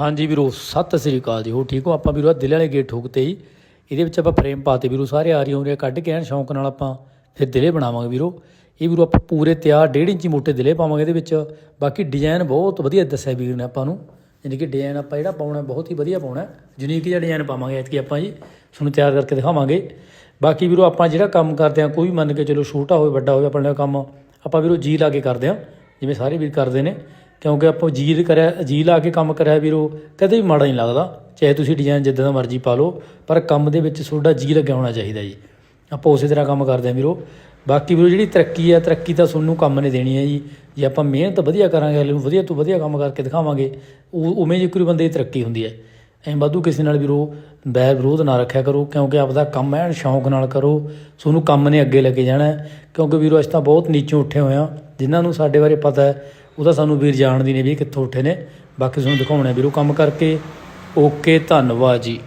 ਹਾਂਜੀ ਵੀਰੋ, ਸਤਿ ਸ੍ਰੀ ਅਕਾਲ ਜੀ। ਹੋ ਠੀਕ ਹੋ? ਆਪਾਂ ਵੀਰੋ, ਆਹ ਦਿਲ ਵਾਲੇ ਗੇਟ ਠੋਕਤੇ ਜੀ। ਇਹਦੇ ਵਿੱਚ ਆਪਾਂ ਫਰੇਮ ਪਾਤੇ ਵੀਰੋ, ਸਾਰੇ ਆ ਰਹੀ ਕੱਢ ਕੇ ਐਨ ਸ਼ੌਂਕ ਨਾਲ ਆਪਾਂ ਫਿਰ ਦਿਲੇ ਬਣਾਵਾਂਗੇ ਵੀਰੋ। ਇਹ ਵੀਰੋ, ਆਪਾਂ ਪੂਰੇ ਤਿਆਰ 1.5 ਇੰਚੀ ਮੋਟੇ ਦਿਲੇ ਪਾਵਾਂਗੇ ਇਹਦੇ ਵਿੱਚ। ਬਾਕੀ ਡਿਜ਼ਾਈਨ ਬਹੁਤ ਵਧੀਆ ਦੱਸਿਆ ਵੀਰ ਨੇ ਆਪਾਂ ਨੂੰ। ਯਾਨੀ ਕਿ ਡਿਜ਼ਾਈਨ ਆਪਾਂ ਜਿਹੜਾ ਪਾਉਣਾ ਬਹੁਤ ਹੀ ਵਧੀਆ ਪਾਉਣਾ ਯੂਨੀਕ ਜਿਹਾ ਡਿਜ਼ਾਈਨ ਪਾਵਾਂਗੇ ਐਤਕੀ ਆਪਾਂ ਜੀ। ਤੁਹਾਨੂੰ ਤਿਆਰ ਕਰਕੇ ਦਿਖਾਵਾਂਗੇ। ਬਾਕੀ ਵੀਰੋ, ਆਪਾਂ ਜਿਹੜਾ ਕੰਮ ਕਰਦੇ ਆ ਕੋਈ ਵੀ ਮੰਨ ਕੇ ਚਲੋ ਛੋਟਾ ਹੋਵੇ, ਵੱਡਾ ਹੋਵੇ, ਆਪਣਾ ਕੰਮ, ਆਪਾਂ ਵੀਰੋ ਜੀ ਲਾ ਕੇ ਕਰਦੇ ਆ ਜਿਵੇਂ ਸਾਰੇ ਵੀਰ ਕਰਦੇ ਨੇ। ਕਿਉਂਕਿ ਆਪਾਂ ਜੀ ਕਰਿਆ ਜੀ ਲਾ ਕੇ ਕੰਮ ਕਰਿਆ ਵੀਰੋ, ਕਦੇ ਵੀ ਮਾੜਾ ਨਹੀਂ ਲੱਗਦਾ। ਚਾਹੇ ਤੁਸੀਂ ਡਿਜ਼ਾਈਨ ਜਿੱਦਾਂ ਦਾ ਮਰਜ਼ੀ ਪਾ ਲਓ, ਪਰ ਕੰਮ ਦੇ ਵਿੱਚ ਤੁਹਾਡਾ ਜੀ ਲੱਗਿਆ ਹੋਣਾ ਚਾਹੀਦਾ ਜੀ। ਆਪਾਂ ਉਸੇ ਤਰ੍ਹਾਂ ਕੰਮ ਕਰਦੇ ਆ ਵੀਰੋ। ਬਾਕੀ ਵੀਰੋ, ਜਿਹੜੀ ਤਰੱਕੀ ਹੈ ਤਰੱਕੀ ਤਾਂ ਤੁਹਾਨੂੰ ਕੰਮ ਨੇ ਦੇਣੀ ਹੈ ਜੀ। ਜੇ ਆਪਾਂ ਮਿਹਨਤ ਵਧੀਆ ਕਰਾਂਗੇ ਅਗਲੇ ਨੂੰ ਵਧੀਆ ਤੋਂ ਵਧੀਆ ਕੰਮ ਕਰਕੇ ਦਿਖਾਵਾਂਗੇ, ਉਹ ਉਵੇਂ ਜੇ ਕੋਈ ਬੰਦੇ ਦੀ ਤਰੱਕੀ ਹੁੰਦੀ ਹੈ। ਐਂ ਵਾਧੂ ਕਿਸੇ ਨਾਲ ਵੀਰੋ ਬੈਰ ਵਿਰੋਧ ਨਾ ਰੱਖਿਆ ਕਰੋ, ਕਿਉਂਕਿ ਆਪਦਾ ਕੰਮ ਐਨ ਸ਼ੌਂਕ ਨਾਲ ਕਰੋ, ਤੁਹਾਨੂੰ ਕੰਮ ਨੇ ਅੱਗੇ ਲੱਗੇ ਜਾਣਾ ਕਿਉਂਕਿ ਵੀਰੋ, ਅਸੀਂ ਤਾਂ ਬਹੁਤ ਨੀਚੋਂ ਉੱਠੇ ਹੋਏ ਆ ਜਿਨ੍ਹਾਂ ਨੂੰ ਸਾਡੇ ਬਾਰੇ ਪਤਾ ਹੈ, ਉਹ ਤਾਂ ਸਾਨੂੰ ਵੀਰ ਜਾਣਦੀ ਨੇ ਵੀ ਕਿੱਥੋਂ ਉੱਠੇ ਨੇ। ਬਾਕੀ ਤੁਹਾਨੂੰ ਦਿਖਾਉਣਾ ਵੀਰੋ ਕੰਮ ਕਰਕੇ। ਓਕੇ, ਧੰਨਵਾਦ ਜੀ।